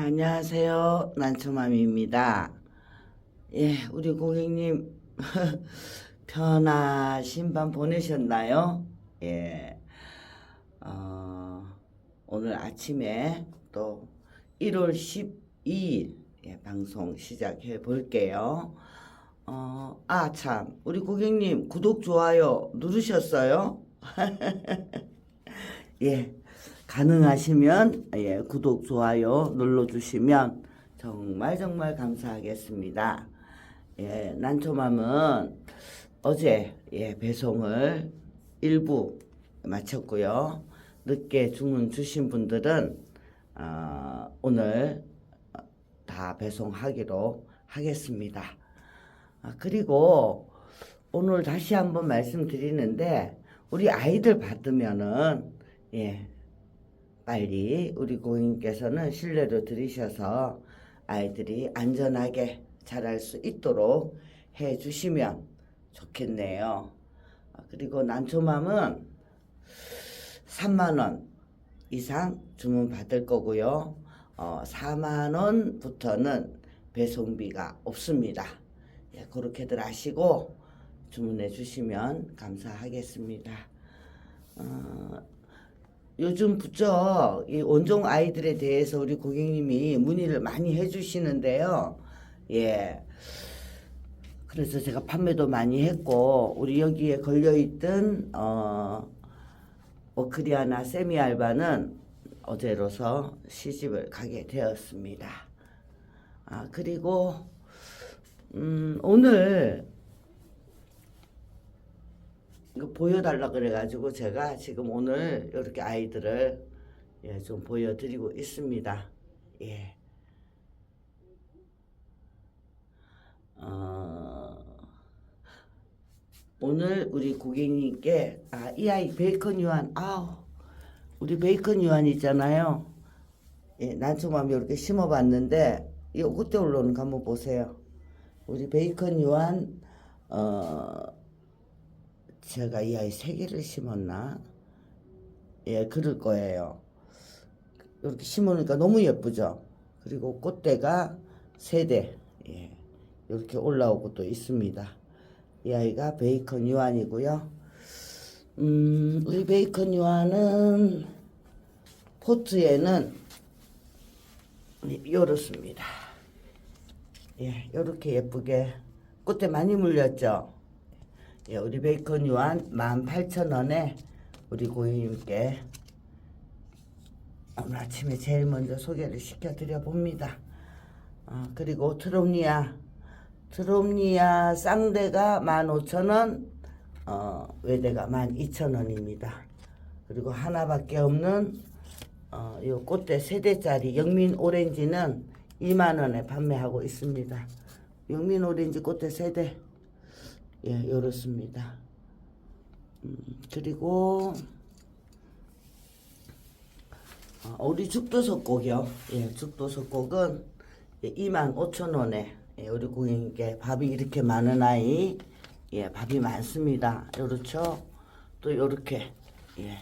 안녕하세요. 난초맘입니다. 예, 우리 고객님 편하신 밤 보내셨나요? 예, 어, 오늘 아침에 또 1월 12일 예, 방송 시작해 볼게요. 어, 아, 참. 우리 고객님 구독, 좋아요 누르셨어요? 예. 가능하시면 예, 구독, 좋아요 눌러주시면 정말 정말 감사하겠습니다. 예, 난초맘은 어제 예, 배송을 일부 마쳤고요. 늦게 주문 주신 분들은 어, 오늘 다 배송하기로 하겠습니다. 아, 그리고 오늘 다시 한번 말씀드리는데 우리 아이들 받으면은 예, 빨리 우리 고객님께서는 신뢰로 들이셔서 아이들이 안전하게 자랄 수 있도록 해 주시면 좋겠네요. 아, 그리고 난초맘은 3만 원 이상 주문 받을 거고요. 어, 4만 원부터는 배송비가 없습니다. 예, 그렇게들 아시고 주문해 주시면 감사하겠습니다. 어, 요즘 부쩍 이 원종 아이들에 대해서 우리 고객님이 문의를 많이 해주시는데요. 예. 그래서 제가 판매도 많이 했고, 우리 여기에 걸려있던, 어, 워크리아나 세미 알바는 어제로서 시집을 가게 되었습니다. 아, 그리고, 음, 오늘 이거 보여달라 그래가지고 제가 지금 오늘 이렇게 아이들을 예, 좀 보여드리고 있습니다. 예. 어, 오늘 우리 고객님께 아, 이 아이 베이컨 유한 아우 우리 베이컨 유한 있잖아요. 예, 난초맘 이렇게 심어봤는데 이거 그때 올라오는 거 한번 보세요. 우리 베이컨 유한 어 제가 이 아이 세 개를 심었나? 예, 그럴 거예요. 이렇게 심으니까 너무 예쁘죠? 그리고 꽃대가 세 대, 예, 이렇게 올라오고 또 있습니다. 이 아이가 베이컨 유한이고요. 음, 우리 베이컨 유한은 포트에는 이렇습니다. 예, 이렇게 예쁘게 꽃대 많이 물렸죠? 예, 우리 베이컨 유한 18,000원에 우리 고객님께 오늘 아침에 제일 먼저 소개를 시켜드려 봅니다. 어, 그리고 트롬니아, 트롬니아 쌍대가 15,000원, 어, 외대가 12,000원입니다. 그리고 하나밖에 없는 어, 요 꽃대 세대짜리 영민 오렌지는 2만원에 판매하고 있습니다. 영민 오렌지 꽃대 세대. 예, 이렇습니다. 음, 그리고 어, 우리 죽도 석곡이요. 예, 죽도 석곡은 예, 2만 5천 원에 예, 우리 고객님께 밥이 이렇게 많은 아이, 예, 밥이 많습니다. 요렇죠. 또 요렇게 예,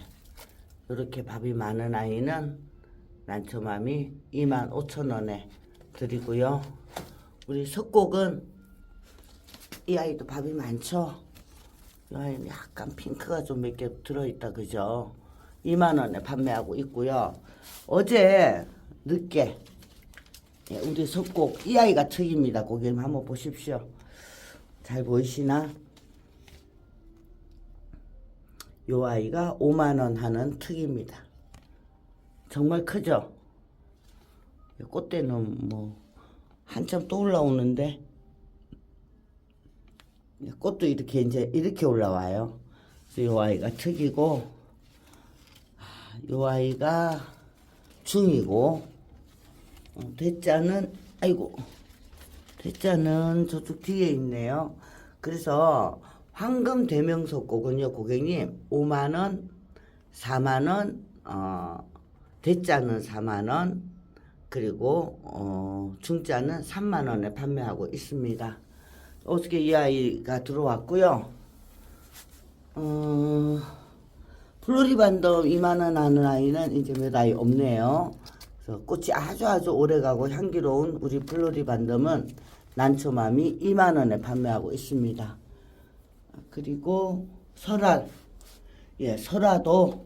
요렇게 밥이 많은 아이는 난초맘이 2만 5천 원에 드리고요. 우리 석곡은 이 아이도 밥이 많죠? 이 아이는 약간 핑크가 좀 몇 개 들어있다, 그죠? 2만원에 판매하고 있고요. 어제 늦게, 예, 우리 석곡, 이 아이가 특입니다. 고객님 한번 보십시오. 잘 보이시나? 요 아이가 5만원 하는 특입니다. 정말 크죠? 꽃대는 뭐, 한참 또 올라오는데, 꽃도 이렇게 이제 이렇게 올라와요. 그래서 요 아이가 특이고, 아, 요 아이가 중이고, 어, 대자는, 아이고, 대자는 저쪽 뒤에 있네요. 그래서 황금 대명석곡은요, 고객님, 5만원, 4만원, 어, 대자는 4만원, 그리고, 어, 중자는 3만원에 판매하고 있습니다. 어떻게 이 아이가 들어왔고요. 어, 플로리반도 2만원 하는 아이는 이제 몇 아이 없네요. 꽃이 아주 아주 오래가고 향기로운 우리 플로리 반덤은 난초맘이 2만 원에 판매하고 있습니다. 그리고 설알, 예, 설화도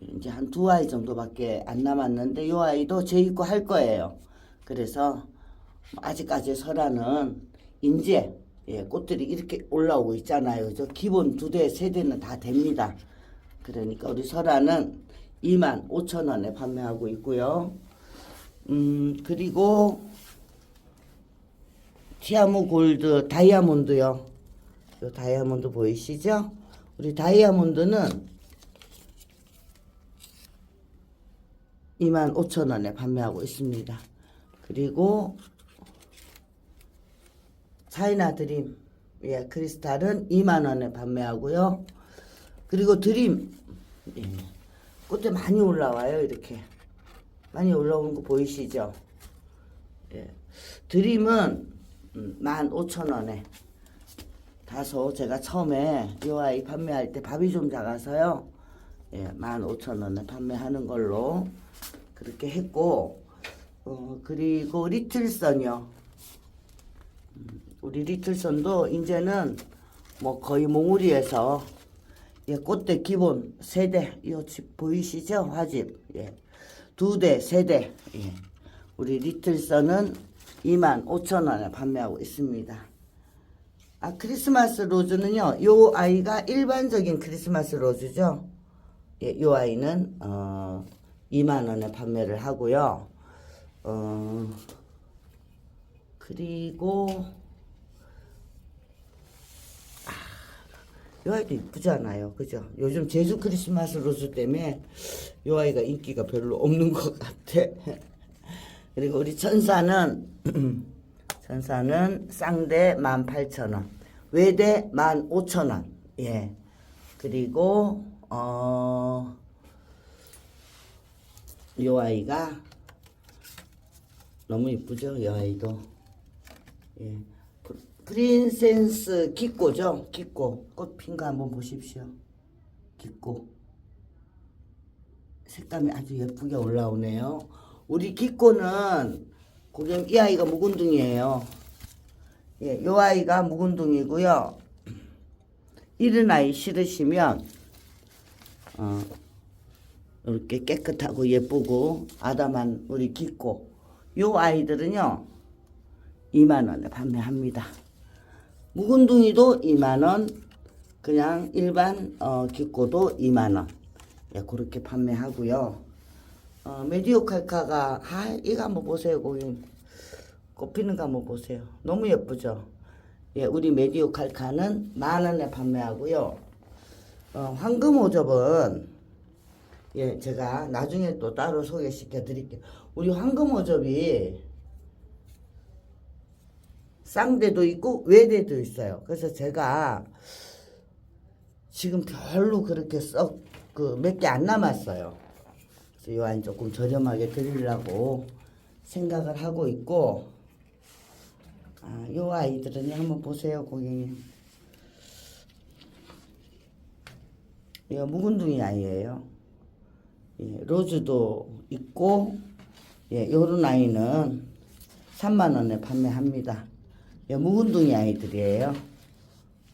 이제 한 두 아이 정도밖에 안 남았는데 이 아이도 재입고 할 거예요. 그래서 아직까지 설화는 이제 예, 꽃들이 이렇게 올라오고 있잖아요. 저 기본 두 대, 세 대는 다 됩니다. 그러니까 우리 설화는 2만 5천 원에 판매하고 있고요. 음, 그리고 티아무 골드 다이아몬드요. 요 다이아몬드 보이시죠? 우리 다이아몬드는 2만 5천 원에 판매하고 있습니다. 그리고 차이나 드림 예, 크리스탈은 2만 원에 판매하고요. 그리고 드림 예, 꽃대 많이 올라와요. 이렇게 많이 올라오는 거 보이시죠? 예, 드림은 음, 15,000원에 다소 제가 처음에 이 아이 판매할 때 밥이 좀 작아서요. 예, 15,000원에 판매하는 걸로 그렇게 했고 어, 그리고 리틀선이요. 음, 우리 리틀선도 이제는 뭐 거의 몽우리에서 예, 꽃대 기본 세대 이거 집 보이시죠? 화집. 예. 두 대, 세 대. 예. 우리 리틀선은 2만 5천 원에 판매하고 있습니다. 아, 크리스마스 로즈는요. 요 아이가 일반적인 크리스마스 로즈죠. 예, 요 아이는 어 2만 원에 판매를 하고요. 어 그리고 이 아이도 이쁘잖아요. 그죠? 요즘 제주 크리스마스 로즈 때문에 이 아이가 인기가 별로 없는 것 같아. 그리고 우리 천사는, 천사는 쌍대 18,000원, 외대 15,000원. 예. 그리고, 어, 이 아이가 너무 이쁘죠? 이 아이도. 예. 프- 프린센스 기꼬죠? 기꼬. 꽃핀 거 한번 보십시오. 기꼬. 색감이 아주 예쁘게 올라오네요. 우리 기꼬는 고객님 이 아이가 묵은둥이에요. 예, 요 아이가 묵은둥이고요. 이른 아이 싫으시면 어, 이렇게 깨끗하고 예쁘고 아담한 우리 기꼬. 요 아이들은요. 2만 원에 판매합니다. 묵은둥이도 2만 원, 그냥 일반 어, 기꼬도 2만 원. 예, 그렇게 판매하고요. 어, 메디오 칼카가 아, 이거 한번 보세요, 고객님. 꽃피는 거 한번 보세요. 너무 예쁘죠? 예, 우리 메디오 칼카는 만 원에 판매하고요. 어, 황금 오접은 예, 제가 나중에 또 따로 소개시켜 드릴게요. 우리 황금 오접이 쌍대도 있고 외대도 있어요. 그래서 제가 지금 별로 그렇게 썩 그 몇 개 안 남았어요. 그래서 요 아이 조금 저렴하게 드리려고 생각을 하고 있고 아, 요 아이들은 한번 보세요, 고객님. 이거 묵은둥이 아이예요. 예, 로즈도 있고 예, 요런 아이는 3만 원에 판매합니다. 예, 묵은둥이 아이들이에요.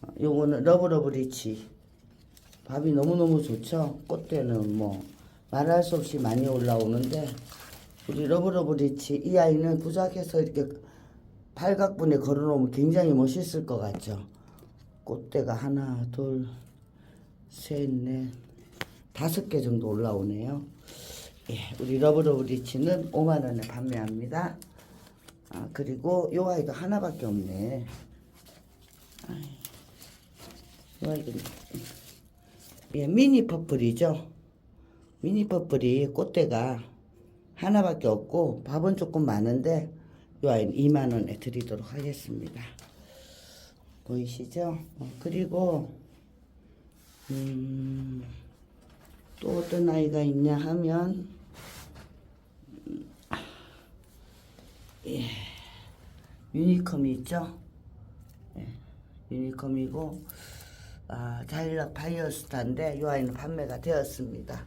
어, 요거는 러브러브 리치. 밥이 너무너무 좋죠. 꽃대는 뭐 말할 수 없이 많이 올라오는데 우리 러브러브 리치 이 아이는 부작해서 이렇게 팔각분에 걸어놓으면 굉장히 멋있을 것 같죠. 꽃대가 하나, 둘, 셋, 넷, 다섯 개 정도 올라오네요. 예, 우리 러브러브 리치는 5만 원에 판매합니다. 아, 그리고 요 아이도 하나밖에 없네. 요 아이도 예, 미니 퍼플이죠. 미니 퍼플이 꽃대가 하나밖에 없고 밥은 조금 많은데 요 아이는 2만 원에 드리도록 하겠습니다. 보이시죠? 어, 그리고 음, 또 어떤 아이가 있냐 하면 음, 아, 예, 유니컴이 있죠? 예, 유니컴이고 아, 자일락 파이어스타인데 이 아이는 판매가 되었습니다.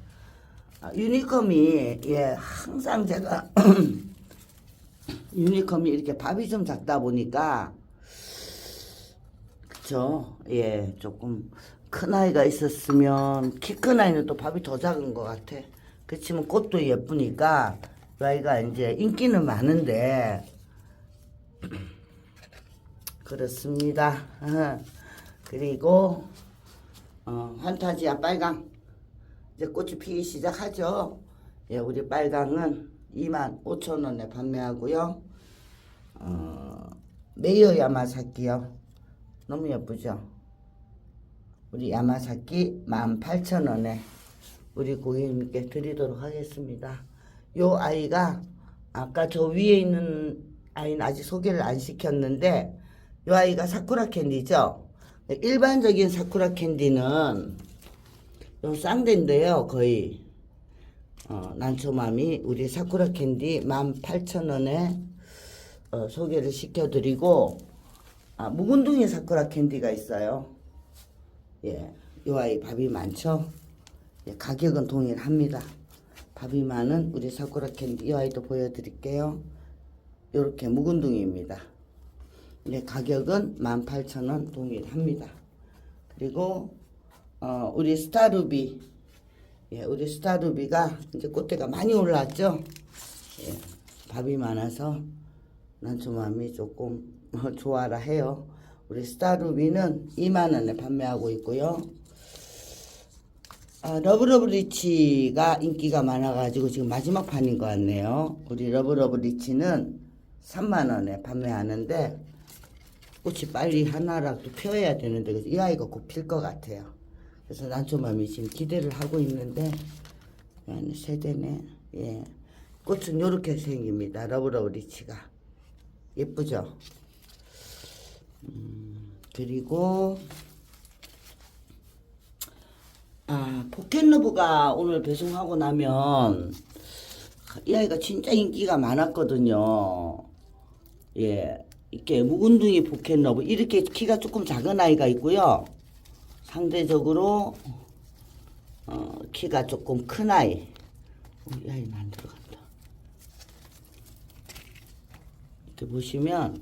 아, 유니컴이 예 항상 제가 유니컴이 이렇게 밥이 좀 작다 보니까 그쵸 예 조금 큰 아이가 있었으면 키 큰 아이는 또 밥이 더 작은 것 같아 그치만 꽃도 예쁘니까 이 아이가 이제 인기는 많은데 그렇습니다 그리고 어, 환타지아 빨강 이제 꽃이 피기 시작하죠. 예, 우리 빨강은 2만 5천 원에 판매하고요. 어, 메이어 야마사키요. 너무 예쁘죠? 우리 야마사키 18,000원에 우리 고객님께 드리도록 하겠습니다. 요 아이가 아까 저 위에 있는 아이는 아직 소개를 안 시켰는데 요 아이가 사쿠라 캔디죠? 일반적인 사쿠라 캔디는 요 쌍대인데요, 거의. 어, 난초맘이 우리 사쿠라 캔디 18,000원에 어, 소개를 시켜드리고, 아, 묵은둥이 사쿠라 캔디가 있어요. 예, 요 아이 밥이 많죠? 예, 가격은 동일합니다. 밥이 많은 우리 사쿠라 캔디, 이 아이도 보여드릴게요. 요렇게 묵은 둥이입니다. 예, 가격은 18,000원 동일합니다. 그리고 어, 우리 스타루비, 예, 우리 스타루비가 이제 꽃대가 많이 올라왔죠. 예, 밥이 많아서 난초맘이 조금 좋아라 해요. 우리 스타루비는 2만 원에 판매하고 있고요. 아, 러브러브리치가 인기가 많아가지고 지금 마지막 판인 것 같네요. 우리 러브러브리치는 3만 원에 판매하는데 꽃이 빨리 하나라도 펴야 되는데 이 아이가 곧 필 것 같아요. 그래서 난초맘이 지금 기대를 하고 있는데 예, 세대네. 예. 꽃은 이렇게 생깁니다. 러브러브 리치가 예쁘죠. 음, 그리고 아 포켓러브가 오늘 배송하고 나면 이 아이가 진짜 인기가 많았거든요. 예, 이렇게 묵은둥이 포켓러브 이렇게 키가 조금 작은 아이가 있고요. 상대적으로 어, 키가 조금 큰 아이. 어, 이 아이는 안 들어간다. 이렇게 보시면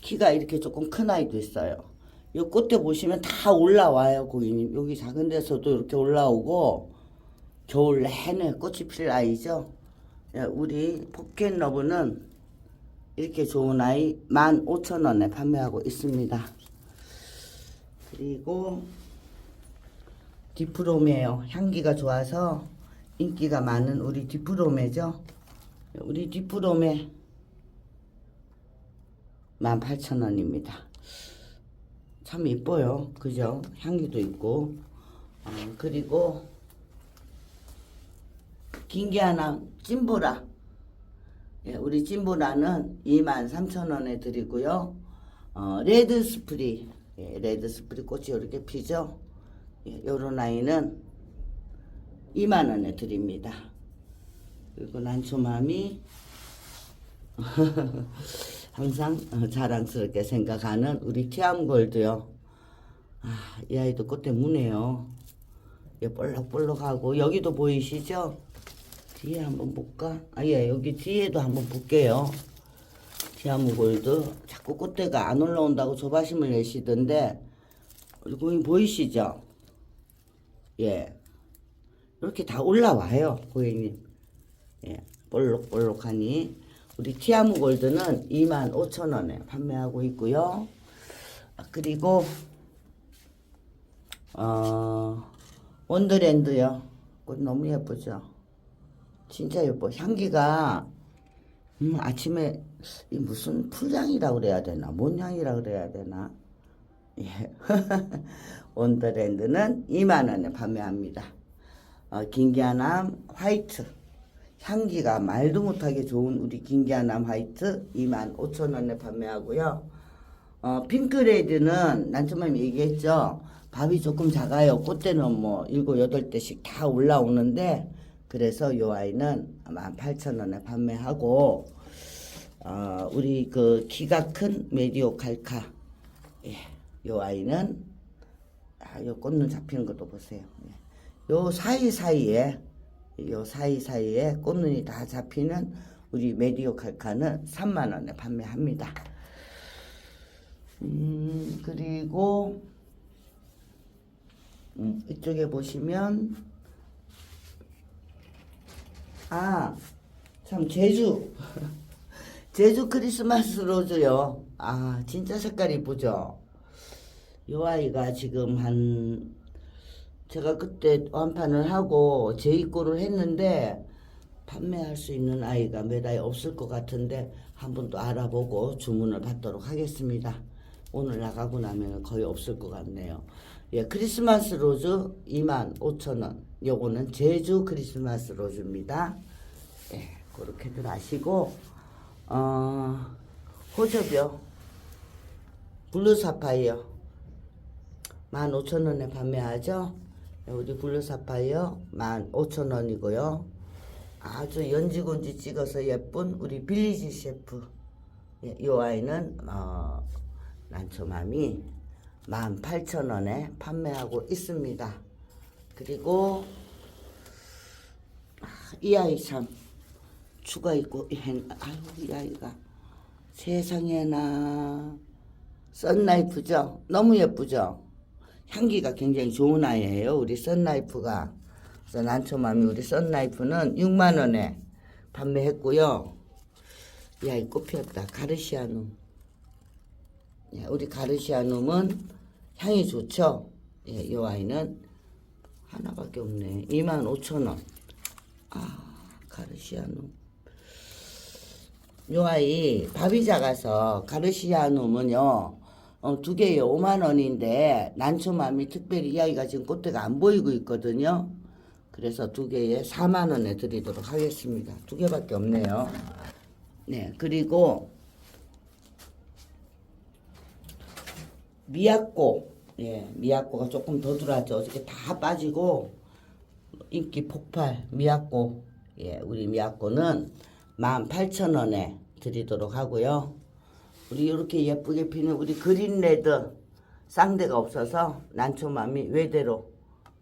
키가 이렇게 조금 큰 아이도 있어요. 이 꽃대 보시면 다 올라와요, 고객님. 여기 작은 데서도 이렇게 올라오고 겨울 내내 꽃이 필 아이죠. 예, 우리 포켓 러브는 이렇게 좋은 아이 15,000원에 판매하고 있습니다. 그리고 디프로메요. 향기가 좋아서 인기가 많은 우리 디프로메죠. 우리 디프로메 18,000원입니다. 참 이뻐요. 그죠? 향기도 있고. 어, 그리고 긴 게 하나 찐보라. 예, 우리 찐보라는 23,000원에 드리고요. 어, 레드 스프리. 예, 레드 스프리 꽃이 이렇게 피죠. 예, 요런 아이는 2만원에 드립니다. 그리고 난초맘이 항상 어, 자랑스럽게 생각하는 우리 티암골드요. 아, 이 아이도 꽃대 무네요. 예, 볼록볼록하고 여기도 보이시죠? 뒤에 한번 볼까? 아, 예, 여기 뒤에도 한번 볼게요. 디아무골드 자꾸 꽃대가 안 올라온다고 조바심을 내시던데 고객님 보이시죠? 예 이렇게 다 올라와요 고객님 예 볼록볼록하니 우리 티아무 골드는 25,000원에 판매하고 있고요 아, 그리고 어 원더랜드요 꽃 너무 예쁘죠 진짜 예뻐 향기가 음, 아침에 이 무슨 풀향이라 그래야 되나, 뭔 향이라 그래야 되나. 예. 원더랜드는 2만 원에 판매합니다. 어, 김기아남 화이트 향기가 말도 못하게 좋은 우리 김기아남 화이트 2만 5천 원에 판매하고요. 어, 핑크레드는 난처맘 얘기했죠. 밥이 조금 작아요. 꽃대는 뭐 일곱 여덟 대씩 다 올라오는데 그래서 요 아이는 18,000원에 판매하고 어, 우리 그 키가 큰 메디오 칼카 예, 요 아이는 아, 요 꽃눈 잡히는 것도 보세요. 예. 요 사이사이에 요 사이사이에 꽃눈이 다 잡히는 우리 메디오 칼카는 3만 원에 판매합니다. 음, 그리고 음, 이쪽에 보시면 아, 참 제주 제주 크리스마스 로즈요. 아, 진짜 색깔 이쁘죠? 요 아이가 지금 한 제가 그때 완판을 하고 재입고를 했는데 판매할 수 있는 아이가 몇 아이 없을 것 같은데 한번 또 알아보고 주문을 받도록 하겠습니다. 오늘 나가고 나면 거의 없을 것 같네요. 예, 크리스마스 로즈 25,000원. 요거는 제주 크리스마스 로즈입니다. 예, 그렇게들 아시고 어, 호접이요. 블루 사파이어 15,000원에 판매하죠. 예, 우리 블루 사파이어 15,000원이고요. 아주 연지곤지 찍어서 예쁜 우리 빌리지 셰프. 예, 이 아이는 어, 난초맘이 18,000원에 판매하고 있습니다. 그리고 아, 이 아이 참 추가 있고 행- 아유 이 아이가 세상에나 썬라이프죠. 너무 예쁘죠. 향기가 굉장히 좋은 아이예요. 우리 썬라이프가. 그래서 난초맘이 우리 썬라이프는 6만 원에 판매했고요. 이 아이 꽃 피었다. 가르시아눔. 예, 우리 가르시아눔은 향이 좋죠. 예, 이 아이는 하나밖에 없네. 2만 5천 원. 아, 가르시아눔. 요 아이 밥이 작아서 가르시아눔은요 어, 두 개에 5만 원인데 난초맘이 특별히 이 아이가 지금 꽃대가 안 보이고 있거든요. 그래서 두 개에 4만 원에 드리도록 하겠습니다. 두 개밖에 없네요. 네 그리고 미약고. 예 미약고가 조금 더 들어왔죠. 어저께 다 빠지고 인기 폭발 미약고. 예 우리 미약고는 18,000원에 드리도록 하고요. 우리 이렇게 예쁘게 피는 우리 그린레드 쌍대가 없어서 난초맘이 외대로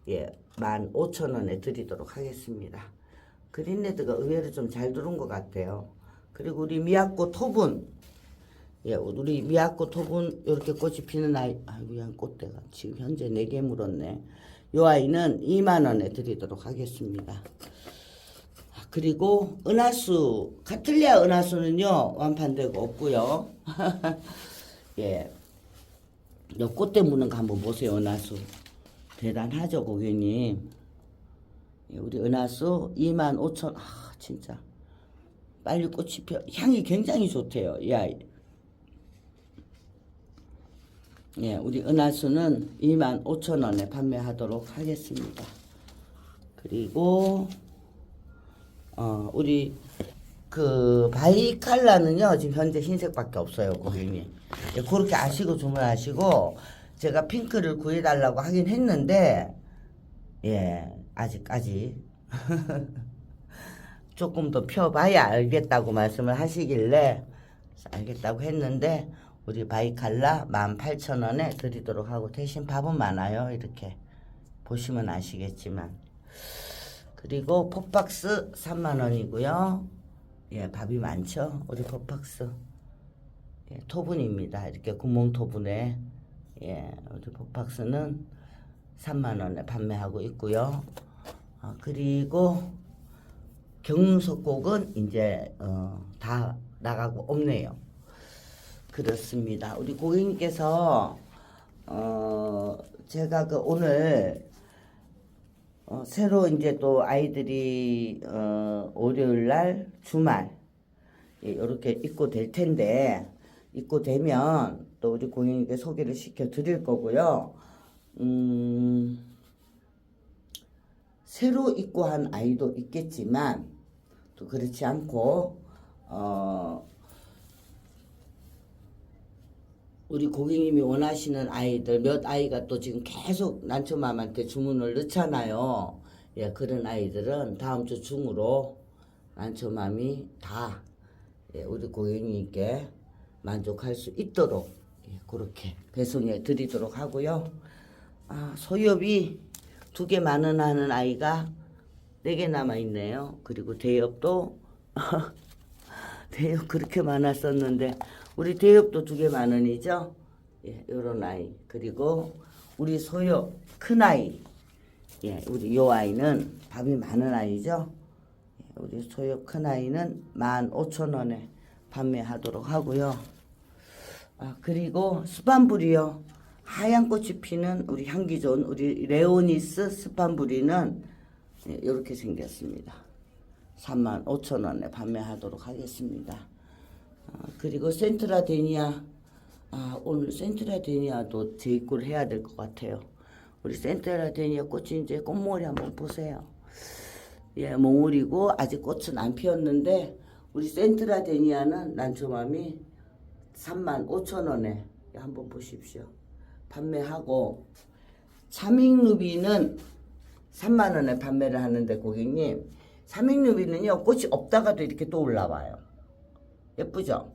예 15,000원에 드리도록 하겠습니다. 그린레드가 의외로 좀 잘 들어온 것 같아요. 그리고 우리 미약고 토분 예, 우리 미약고 토분 이렇게 꽃이 피는 아이, 아이고, 양 꽃대가 지금 현재 4개 물었네. 요 아이는 2만원에 드리도록 하겠습니다. 아, 그리고 은하수, 카틀리아 은하수는요, 완판되고 없고요 예. 요 꽃대 무는 거 한번 보세요, 은하수. 대단하죠, 고객님. 예, 우리 은하수 2만 5천, 아, 진짜. 빨리 꽃이 펴, 향이 굉장히 좋대요, 이 아이. 예, 우리 은하수는 2만 5천 원에 판매하도록 하겠습니다. 그리고 어 우리 그 바이칼라는요 지금 현재 흰색밖에 없어요 고객님. 예, 그렇게 아시고 주문하시고 제가 핑크를 구해달라고 하긴 했는데 예 아직까지 조금 더 펴봐야 알겠다고 말씀을 하시길래 알겠다고 했는데 우리 바이칼라 18,000원에 드리도록 하고 대신 밥은 많아요 이렇게 보시면 아시겠지만. 그리고 pop박스 3만원이고요 예 밥이 많죠? 우리 pop박스 예, 토분입니다. 이렇게 구멍 토분에. 예 우리 pop박스는 3만원에 판매하고 있고요. 아, 그리고 경석곡은 이제 어, 다 나가고 없네요. 그렇습니다. 우리 고객님께서 어, 제가 그 오늘 어, 새로 이제 또 아이들이 어, 월요일 날 주말 예, 이렇게 입고 될 텐데 입고 되면 또 우리 고객님께 소개를 시켜 드릴 거고요. 음, 새로 입고 한 아이도 있겠지만 또 그렇지 않고 어 우리 고객님이 원하시는 아이들 몇 아이가 또 지금 계속 난초맘한테 주문을 넣잖아요. 예, 그런 아이들은 다음 주 중으로 난초맘이 다 예, 우리 고객님께 만족할 수 있도록 예, 그렇게 배송해 드리도록 하고요. 아, 소엽이 두 개 만원 하는 아이가 네 개 남아 있네요. 그리고 대엽도 대엽 그렇게 많았었는데 우리 대엽도 두 개 만 원이죠. 예, 요런 아이. 그리고 우리 소엽 큰 아이. 예, 우리 요 아이는 밥이 많은 아이죠. 예, 우리 소엽 큰 아이는 만 오천 원에 판매하도록 하고요. 아, 그리고 스판불이요. 하얀 꽃이 피는 우리 향기 좋은 우리 레오니스 스판불이는 이렇게 생겼습니다. 3만 5천 원에 판매하도록 하겠습니다. 아, 그리고 센트라 데니아 아, 오늘 센트라 데니아도 재입고를 해야 될 것 같아요. 우리 센트라 데니아 꽃이 이제 꽃머리 한번 보세요. 예, 몽울이고 아직 꽃은 안 피었는데 우리 센트라 데니아는 난초맘이 3만 5천 원에 한번 보십시오. 판매하고 차밍루비는 3만 원에 판매를 하는데 고객님 차밍루비는요 꽃이 없다가도 이렇게 또 올라와요. 예쁘죠?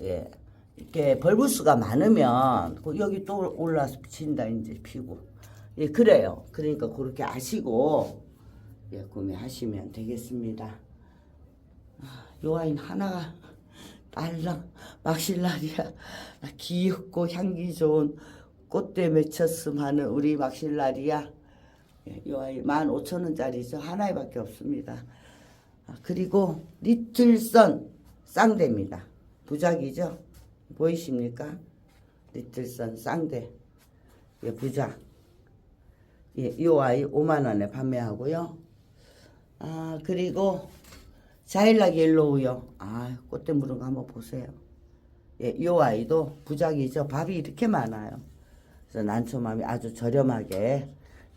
예. 이렇게 벌브수가 많으면 그 여기 또 올라서 친다 이제 피고 예 그래요. 그러니까 그렇게 아시고 예 구매하시면 되겠습니다. 아, 요 아이는 하나가 딸랑 막실라리아 귀엽고 향기 좋은 꽃대 맺혔음 하는 우리 막실라리아 예, 요 아이 15,000원짜리죠. 하나밖에 없습니다. 아, 그리고 리틀선 쌍대입니다. 부작이죠. 보이십니까? 리틀선 쌍대. 예, 부작. 예, 요 아이 5만 원에 판매하고요. 아, 그리고 자일락 옐로우요. 아, 꽃대 무른 거 한번 보세요. 예, 요 아이도 부작이죠. 밥이 이렇게 많아요. 그래서 난초맘이 아주 저렴하게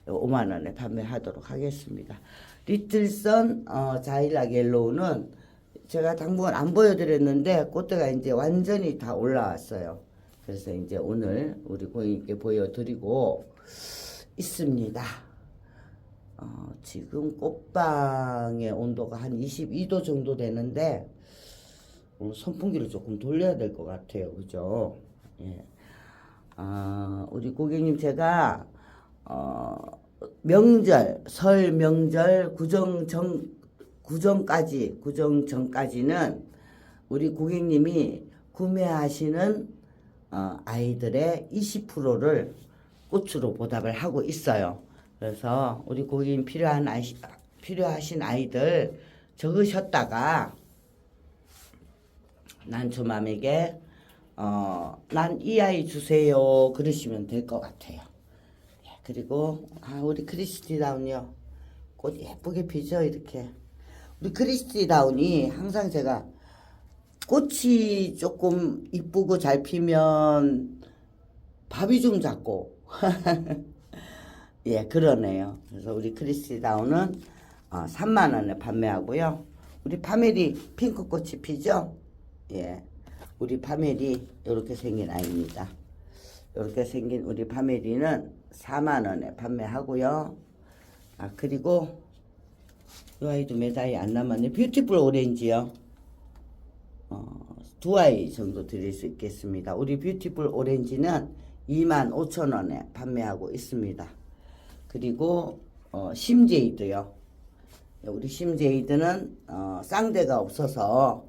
5만 원에 판매하도록 하겠습니다. 리틀선 어, 자일락 옐로우는 제가 당분간 안 보여드렸는데 꽃대가 이제 완전히 다 올라왔어요. 그래서 이제 오늘 우리 고객님께 보여드리고 있습니다. 어, 지금 꽃방의 온도가 한 22도 정도 되는데 어, 선풍기를 조금 돌려야 될 것 같아요. 그죠? 예. 아, 우리 고객님 제가 어, 명절, 설 명절 구정 정 구정까지 구정 전까지는 우리 고객님이 구매하시는 어, 아이들의 20%를 꽃으로 보답을 하고 있어요. 그래서 우리 고객님 필요한 아이, 필요하신 아이들 적으셨다가 난초맘에게 어, 난 이 아이 주세요 그러시면 될 것 같아요. 예, 그리고 아 우리 크리스티다운요. 꽃 예쁘게 피죠 이렇게. 우리 크리스티다운이 항상 제가 꽃이 조금 이쁘고 잘 피면 밥이 좀 작고. 예 그러네요. 그래서 우리 크리스티다운은 어, 3만 원에 판매하고요. 우리 파메리 핑크 꽃이 피죠? 예. 우리 파메리 이렇게 생긴 아이입니다. 이렇게 생긴 우리 파메리는 4만 원에 판매하고요 아 그리고 이 아이도 매다이 안 남았네 뷰티풀 오렌지요 어, 두 아이 정도 드릴 수 있겠습니다. 우리 뷰티풀 오렌지는 2만 5천 원에 판매하고 있습니다. 그리고 어, 심제이드요. 우리 심제이드는 어, 쌍대가 없어서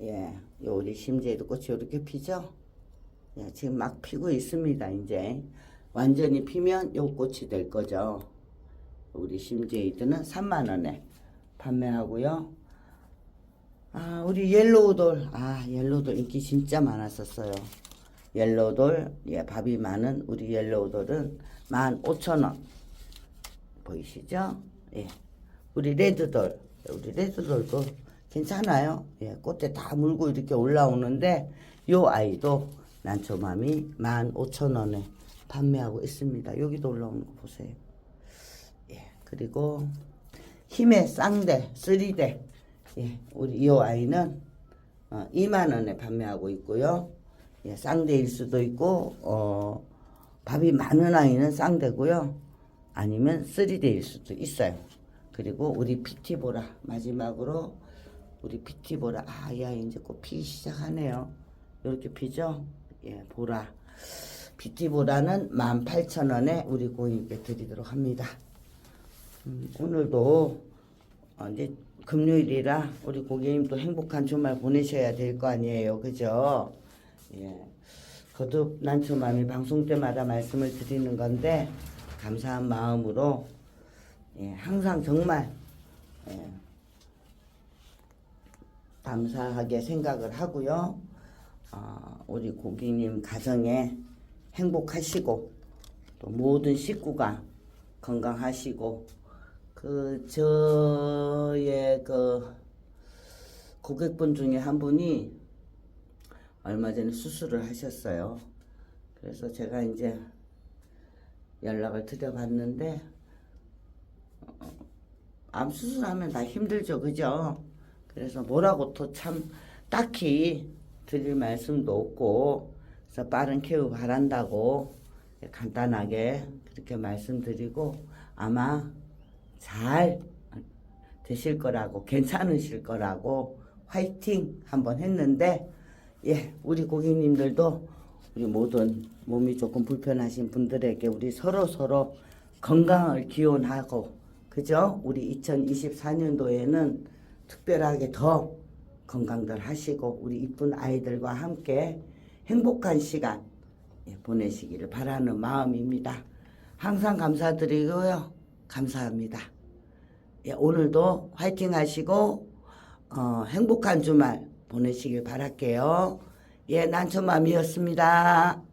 예, 요 우리 심제이드 꽃이 이렇게 피죠. 예, 지금 막 피고 있습니다. 이제 완전히 피면 요 꽃이 될 거죠. 우리 심제이드는 3만 원에 판매하고요. 아, 우리 옐로우돌. 아, 옐로우돌 인기 진짜 많았었어요. 옐로우돌, 예, 밥이 많은 우리 옐로우돌은 15,000원. 보이시죠? 예. 우리 레드돌. 우리 레드돌도 괜찮아요. 예, 꽃에 다 물고 이렇게 올라오는데, 요 아이도 난초맘이 15,000원에 판매하고 있습니다. 여기도 올라오는 거 보세요. 예, 그리고 힘의 쌍대, 쓰리대. 예, 우리 이 아이는 어, 2만 원에 판매하고 있고요. 예, 쌍대일 수도 있고 어, 밥이 많은 아이는 쌍대고요. 아니면 3대일 수도 있어요. 그리고 우리 피티보라 마지막으로 우리 피티보라 아, 야 이제 꼭 피기 시작하네요. 이렇게 피죠? 예, 보라. PT보다는 18,000원에 우리 고객님께 드리도록 합니다. 음, 오늘도 어, 이제 금요일이라 우리 고객님도 행복한 주말 보내셔야 될 거 아니에요. 그죠? 예. 거듭 난초맘이 방송 때마다 말씀을 드리는 건데 감사한 마음으로 예, 항상 정말 예, 감사하게 생각을 하고요. 어, 우리 고객님 가정에 행복하시고 또 모든 식구가 건강하시고 그 저의 그 고객분 중에 한 분이 얼마 전에 수술을 하셨어요. 그래서 제가 이제 연락을 드려봤는데 어, 암 수술하면 다 힘들죠, 그죠? 그래서 뭐라고 또 참 딱히 드릴 말씀도 없고 그래서 빠른 케어 바란다고 간단하게 그렇게 말씀드리고 아마 잘 되실 거라고 괜찮으실 거라고 화이팅 한번 했는데 예 우리 고객님들도 우리 모든 몸이 조금 불편하신 분들에게 우리 서로 서로 건강을 기원하고 그죠? 우리 2024년도에는 특별하게 더 건강들 하시고 우리 이쁜 아이들과 함께 행복한 시간 예, 보내시기를 바라는 마음입니다. 항상 감사드리고요. 감사합니다. 예, 오늘도 화이팅 하시고 어, 행복한 주말 보내시길 바랄게요. 예, 난초맘이었습니다.